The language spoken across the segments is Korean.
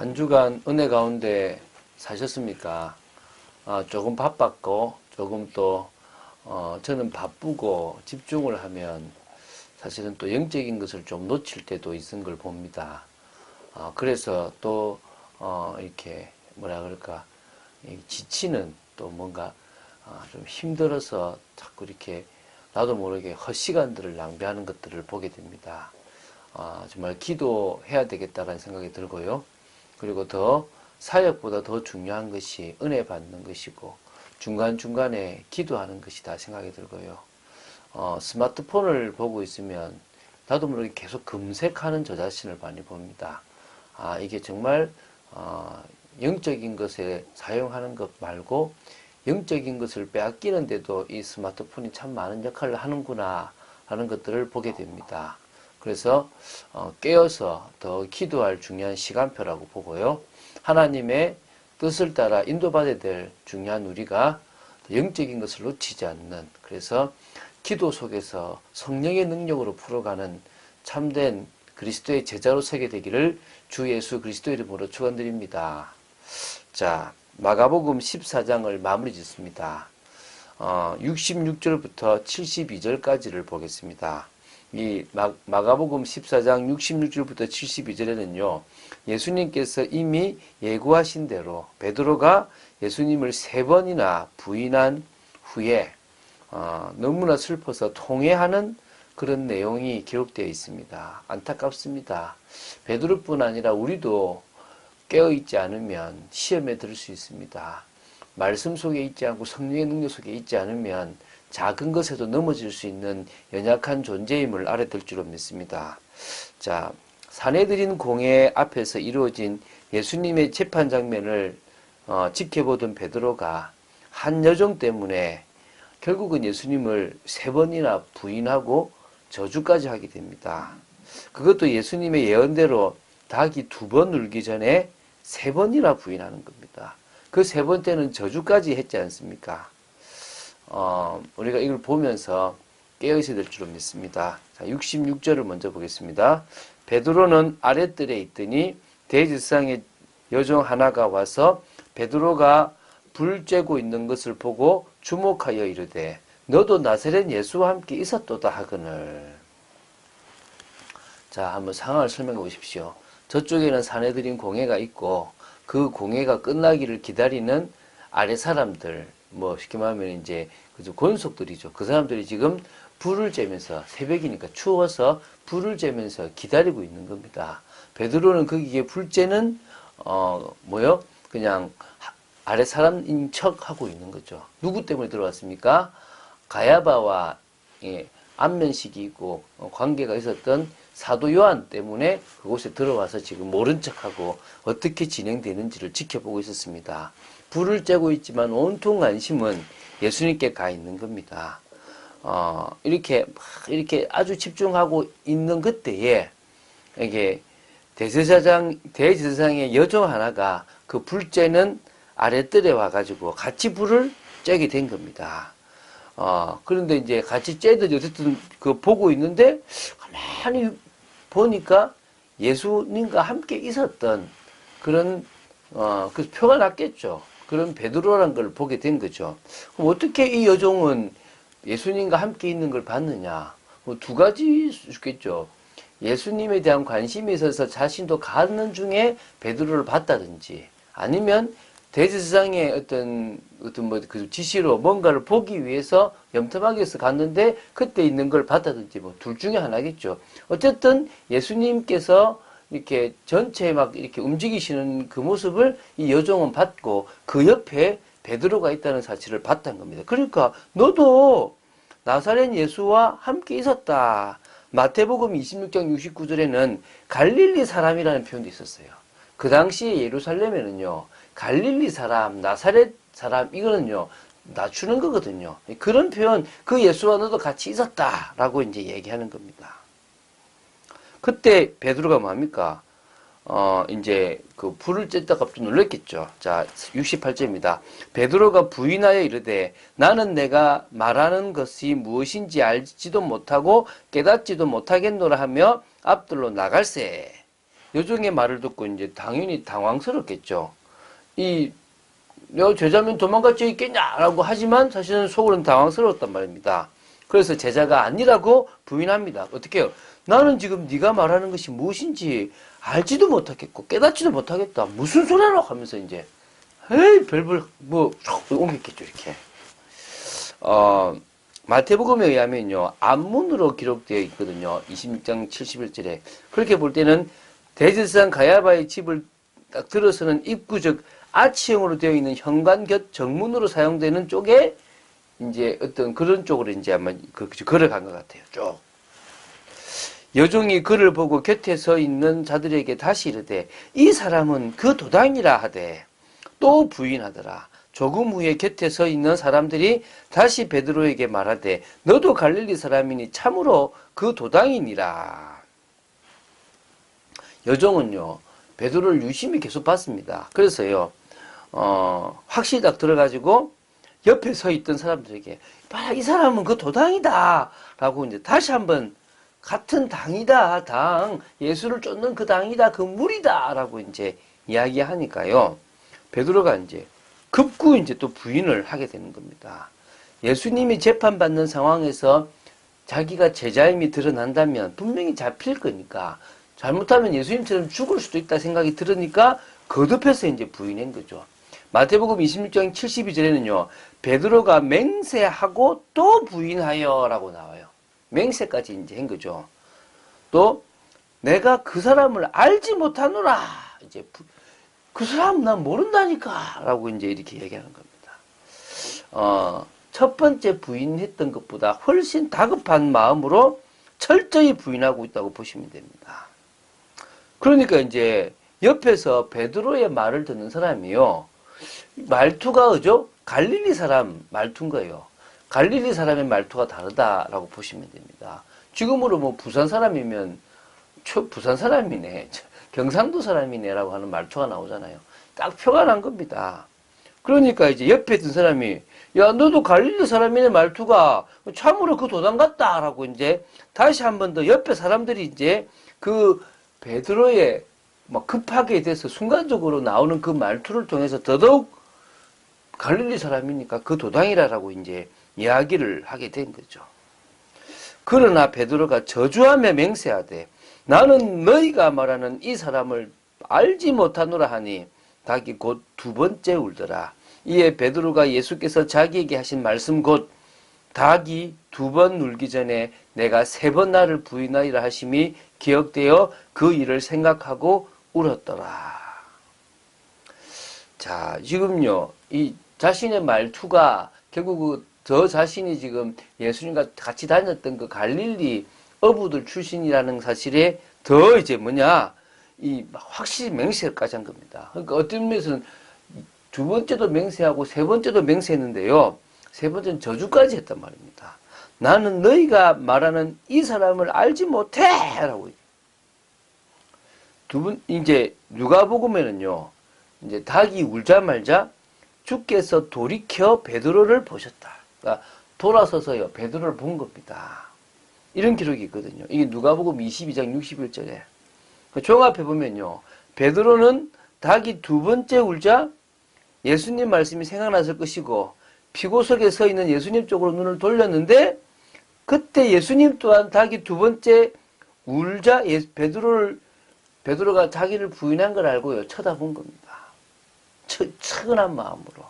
한 주간 은혜 가운데 사셨습니까? 아, 조금 바빴고, 조금 또, 어, 저는 바쁘고 집중을 하면 사실은 또 영적인 것을 좀 놓칠 때도 있은 걸 봅니다. 어, 그래서 또, 어, 이렇게, 뭐라 그럴까, 이 지치는 또 뭔가, 아, 좀 힘들어서 자꾸 이렇게 나도 모르게 헛시간들을 낭비하는 것들을 보게 됩니다. 아, 정말 기도해야 되겠다라는 생각이 들고요. 그리고 더 사역보다 더 중요한 것이 은혜 받는 것이고 중간중간에 기도하는 것이다 생각이 들고요. 어, 스마트폰을 보고 있으면 나도 모르게 계속 검색하는 저 자신을 많이 봅니다. 아, 이게 정말 어, 영적인 것에 사용하는 것 말고 영적인 것을 빼앗기는데도 이 스마트폰이 참 많은 역할을 하는구나 하는 것들을 보게 됩니다. 그래서 어, 깨어서 더 기도할 중요한 시간표라고 보고요. 하나님의 뜻을 따라 인도받아야 될 중요한 우리가 영적인 것을 놓치지 않는 그래서 기도 속에서 성령의 능력으로 풀어가는 참된 그리스도의 제자로 서게 되기를 주 예수 그리스도 이름으로 축원드립니다. 자, 마가복음 14장을 마무리 짓습니다. 어, 66절부터 72절까지를 보겠습니다. 이 마, 마가복음 14장 66절부터 72절에는요. 예수님께서 이미 예고하신 대로 베드로가 예수님을 세 번이나 부인한 후에 어, 너무나 슬퍼서 통회하는 그런 내용이 기록되어 있습니다. 안타깝습니다. 베드로뿐 아니라 우리도 깨어 있지 않으면 시험에 들수 있습니다. 말씀 속에 있지 않고 성령의 능력 속에 있지 않으면 작은 것에도 넘어질 수 있는 연약한 존재임을 알아들 줄로 믿습니다. 자, 사내들인 공회 앞에서 이루어진 예수님의 재판 장면을 어, 지켜보던 베드로가 한 여종 때문에 결국은 예수님을 세 번이나 부인하고 저주까지 하게 됩니다. 그것도 예수님의 예언대로 닭이 두 번 울기 전에 세 번이나 부인하는 겁니다. 그 세 번째는 저주까지 했지 않습니까? 어, 우리가 이걸 보면서 깨어 있어야 될 줄로 믿습니다. 자, 66절을 먼저 보겠습니다. 베드로는 아랫뜰에 있더니 대지상의 여종 하나가 와서 베드로가 불 쬐고 있는 것을 보고 주목하여 이르되 너도 나사렛 예수와 함께 있었도다 하거늘. 자, 한번 상황을 설명해 보십시오. 저쪽에는 사내들인 공회가 있고 그 공회가 끝나기를 기다리는 아래 사람들, 뭐 쉽게 말하면 이제 그죠 권속들이죠. 그 사람들이 지금 불을 쬐면서 새벽이니까 추워서 불을 쬐면서 기다리고 있는 겁니다. 베드로는 거기에 불 쬐는 어 뭐요? 그냥 아래 사람인 척 하고 있는 거죠. 누구 때문에 들어왔습니까? 가야바와 예, 안면식이 있고 어, 관계가 있었던 사도 요한 때문에 그곳에 들어와서 지금 모른 척하고 어떻게 진행되는지를 지켜보고 있었습니다. 불을 쬐고 있지만 온통 관심은 예수님께 가 있는 겁니다. 어, 이렇게 이렇게 아주 집중하고 있는 그때에 이게 대제사장 대제사장의 여종 하나가 그 불쬐는 아랫뜰에 와가지고 같이 불을 쬐게 된 겁니다. 어, 그런데 이제 같이 쬐듯이 어쨌든 그 보고 있는데 가만히 보니까 예수님과 함께 있었던 그런 어, 그 표가 났겠죠. 그런 베드로란 걸 보게 된 거죠. 그럼 어떻게 이 여종은 예수님과 함께 있는 걸 봤느냐? 뭐두 가지 있겠죠. 예수님에 대한 관심이 있어서 자신도 가는 중에 베드로를 봤다든지 아니면 대제사장의 어떤 어떤 뭐 그 지시로 뭔가를 보기 위해서 염탐하기 위해서 갔는데 그때 있는 걸 봤다든지 뭐 둘 중에 하나겠죠. 어쨌든 예수님께서 이렇게 전체에 막 이렇게 움직이시는 그 모습을 이 여종은 봤고 그 옆에 베드로가 있다는 사실을 봤다는 겁니다. 그러니까 너도 나사렛 예수와 함께 있었다. 마태복음 26장 69절에는 갈릴리 사람이라는 표현도 있었어요. 그 당시 예루살렘에는요, 갈릴리 사람, 나사렛 사람, 이거는요, 낮추는 거거든요. 그런 표현, 그 예수와 너도 같이 있었다라고 이제 얘기하는 겁니다. 그때 베드로가 뭡니까? 어, 이제 그 불을 쬐다 깜짝 놀랐겠죠. 자, 68절입니다. 베드로가 부인하여 이르되 나는 내가 말하는 것이 무엇인지 알지도 못하고 깨닫지도 못하겠노라 하며 앞들로 나갈세. 여종의 말을 듣고 이제 당연히 당황스럽겠죠. 이 내가 제자면 도망갈 수 있겠냐라고 하지만 사실은 속으로는 당황스러웠단 말입니다. 그래서 제자가 아니라고 부인합니다. 어떻게 해요? 나는 지금 네가 말하는 것이 무엇인지 알지도 못하겠고 깨닫지도 못하겠다. 무슨 소리라고 하면서 이제 에이 별별 뭐 옮겼겠죠 이렇게. 어, 마태복음에 의하면요 안문으로 기록되어 있거든요. 26장 71절에 그렇게 볼 때는 대제사장 가야바의 집을 딱 들어서는 입구 즉 아치형으로 되어 있는 현관 곁 정문으로 사용되는 쪽에 이제 어떤 그런 쪽으로 이제 아마 그 걸어간 것 같아요. 쭉. 여종이 그를 보고 곁에 서 있는 자들에게 다시 이르되 이 사람은 그 도당이라 하되 또 부인하더라. 조금 후에 곁에 서 있는 사람들이 다시 베드로에게 말하되 너도 갈릴리 사람이니 참으로 그 도당이니라. 여종은요 베드로를 유심히 계속 봤습니다. 그래서요 어, 확실히 딱 들어가지고 옆에 서 있던 사람들에게 봐라 이 사람은 그 도당이다 라고 이제 다시 한번 같은 당이다 당. 예수를 쫓는 그 당이다 그 무리다 라고 이제 이야기하니까요. 베드로가 이제 급구 이제 또 부인을 하게 되는 겁니다. 예수님이 재판받는 상황에서 자기가 제자임이 드러난다면 분명히 잡힐 거니까 잘못하면 예수님처럼 죽을 수도 있다 생각이 들으니까 거듭해서 이제 부인한 거죠. 마태복음 26장 72절에는요, 베드로가 맹세하고 또 부인하여 라고 나와요. 맹세까지 이제 한 거죠. 또, 내가 그 사람을 알지 못하노라. 이제, 그 사람 난 모른다니까. 라고 이제 이렇게 얘기하는 겁니다. 어, 첫 번째 부인했던 것보다 훨씬 다급한 마음으로 철저히 부인하고 있다고 보시면 됩니다. 그러니까 이제 옆에서 베드로의 말을 듣는 사람이요. 말투가 그죠? 갈릴리 사람 말투인 거예요. 갈릴리 사람의 말투가 다르다라고 보시면 됩니다. 지금으로 뭐 부산 사람이면 초, 부산 사람이네, 경상도 사람이네라고 하는 말투가 나오잖아요. 딱 표가 난 겁니다. 그러니까 이제 옆에 든 사람이 야 너도 갈릴리 사람이네 말투가 참으로 그 도당 같다라고 이제 다시 한 번 더 옆에 사람들이 이제 그 베드로의 막 급하게 돼서 순간적으로 나오는 그 말투를 통해서 더더욱 갈릴리 사람이니까 그 도당이라라고 이제 이야기를 하게 된 거죠. 그러나 베드로가 저주하며 맹세하되 나는 너희가 말하는 이 사람을 알지 못하노라 하니 닭이 곧 두 번째 울더라. 이에 베드로가 예수께서 자기에게 하신 말씀 곧 닭이 두 번 울기 전에 내가 세 번 나를 부인하리라 하심이 기억되어 그 일을 생각하고 울었더라. 자, 지금요, 이 자신의 말투가 결국 저 자신이 지금 예수님과 같이 다녔던 그 갈릴리 어부들 출신이라는 사실에 더 이제 뭐냐, 이 확실히 맹세까지 한 겁니다. 그러니까 어떤 면에서는 두 번째도 맹세하고 세 번째도 맹세했는데요. 세 번째는 저주까지 했단 말입니다. 나는 너희가 말하는 이 사람을 알지 못해! 라고. 두 분, 이제, 누가복음에는요, 이제 닭이 울자 말자 주께서 돌이켜 베드로를 보셨다. 그러니까 돌아서서요 베드로를 본 겁니다. 이런 기록이 있거든요. 이게 누가복음 22장 61절에 종합해 보면요 베드로는 닭이 두 번째 울자 예수님 말씀이 생각났을 것이고 피고석에 서 있는 예수님 쪽으로 눈을 돌렸는데 그때 예수님 또한 닭이 두 번째 울자 베드로를 베드로가 자기를 부인한 걸 알고요 쳐다본 겁니다. 측은한 마음으로.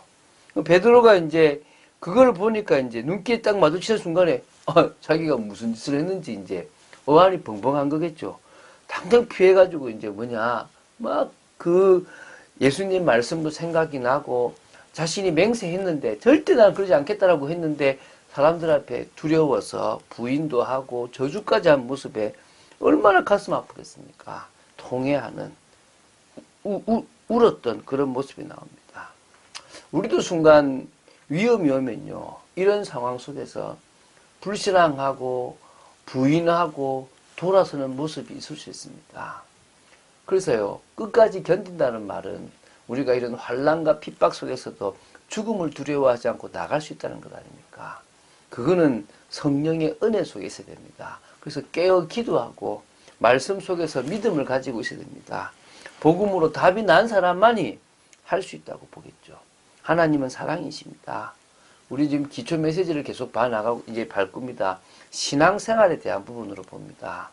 베드로가 이제 그걸 보니까 이제 눈길이 딱 마주치는 순간에 어, 자기가 무슨 짓을 했는지 이제 어안이 벙벙한 거겠죠. 당장 피해가지고 이제 뭐냐 막 그 예수님 말씀도 생각이 나고 자신이 맹세했는데 절대 나는 그러지 않겠다라고 했는데 사람들 앞에 두려워서 부인도 하고 저주까지 한 모습에 얼마나 가슴 아프겠습니까? 통해하는 우, 우, 울었던 그런 모습이 나옵니다. 우리도 순간 위험이 오면요. 이런 상황 속에서 불신앙하고 부인하고 돌아서는 모습이 있을 수 있습니다. 그래서요. 끝까지 견딘다는 말은 우리가 이런 환란과 핍박 속에서도 죽음을 두려워하지 않고 나갈 수 있다는 것 아닙니까? 그거는 성령의 은혜 속에 있어야 됩니다. 그래서 깨어 기도하고 말씀 속에서 믿음을 가지고 있어야 됩니다. 복음으로 답이 난 사람만이 할 수 있다고 보겠죠. 하나님은 사랑이십니다. 우리 지금 기초 메시지를 계속 봐나가고 이제 발 겁니다. 신앙생활에 대한 부분으로 봅니다.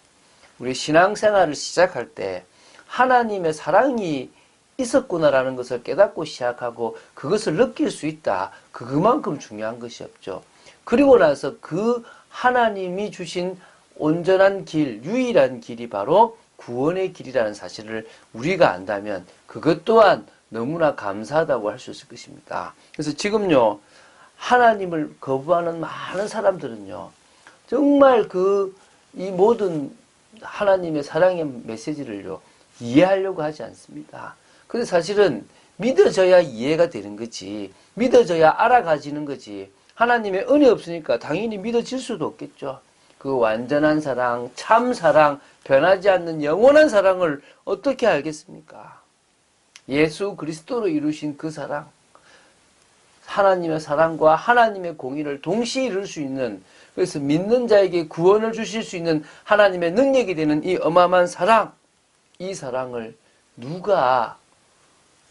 우리 신앙생활을 시작할 때 하나님의 사랑이 있었구나라는 것을 깨닫고 시작하고 그것을 느낄 수 있다. 그만큼 중요한 것이 없죠. 그리고 나서 그 하나님이 주신 온전한 길, 유일한 길이 바로 구원의 길이라는 사실을 우리가 안다면 그것 또한 너무나 감사하다고 할 수 있을 것입니다. 그래서 지금요, 하나님을 거부하는 많은 사람들은요, 정말 그, 이 모든 하나님의 사랑의 메시지를요, 이해하려고 하지 않습니다. 근데 사실은 믿어져야 이해가 되는 거지, 믿어져야 알아가지는 거지, 하나님의 은혜 없으니까 당연히 믿어질 수도 없겠죠. 그 완전한 사랑, 참 사랑, 변하지 않는 영원한 사랑을 어떻게 알겠습니까? 예수 그리스도로 이루신 그 사랑, 하나님의 사랑과 하나님의 공의를 동시에 이룰 수 있는 그래서 믿는 자에게 구원을 주실 수 있는 하나님의 능력이 되는 이 어마어마한 사랑, 이 사랑을 누가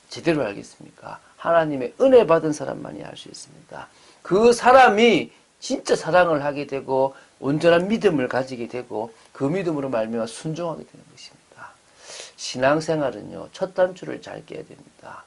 제대로 알겠습니까? 하나님의 은혜 받은 사람만이 알 수 있습니다. 그 사람이 진짜 사랑을 하게 되고 온전한 믿음을 가지게 되고 그 믿음으로 말미암아 순종하게 되는 것입니다. 신앙생활은요 첫 단추를 잘 깨야 됩니다.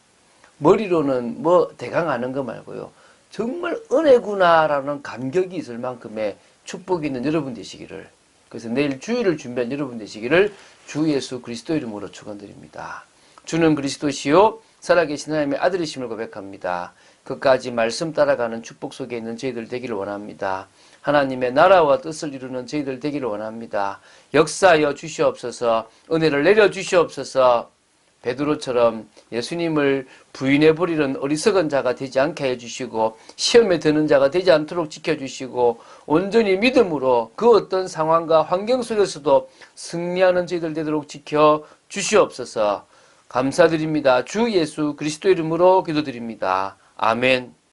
머리로는 뭐 대강 아는 거 말고요 정말 은혜구나라는 감격이 있을 만큼의 축복이 있는 여러분 되시기를 그래서 내일 주일을 준비한 여러분 되시기를 주 예수 그리스도 이름으로 축원드립니다. 주는 그리스도시요 살아계신 하나님의 아들이심을 고백합니다. 끝까지 말씀 따라가는 축복 속에 있는 저희들 되기를 원합니다. 하나님의 나라와 뜻을 이루는 저희들 되기를 원합니다. 역사하여 주시옵소서 은혜를 내려 주시옵소서 베드로처럼 예수님을 부인해 버리는 어리석은 자가 되지 않게 해 주시고 시험에 드는 자가 되지 않도록 지켜 주시고 온전히 믿음으로 그 어떤 상황과 환경 속에서도 승리하는 저희들 되도록 지켜 주시옵소서. 감사드립니다. 주 예수 그리스도 이름으로 기도드립니다. 아멘.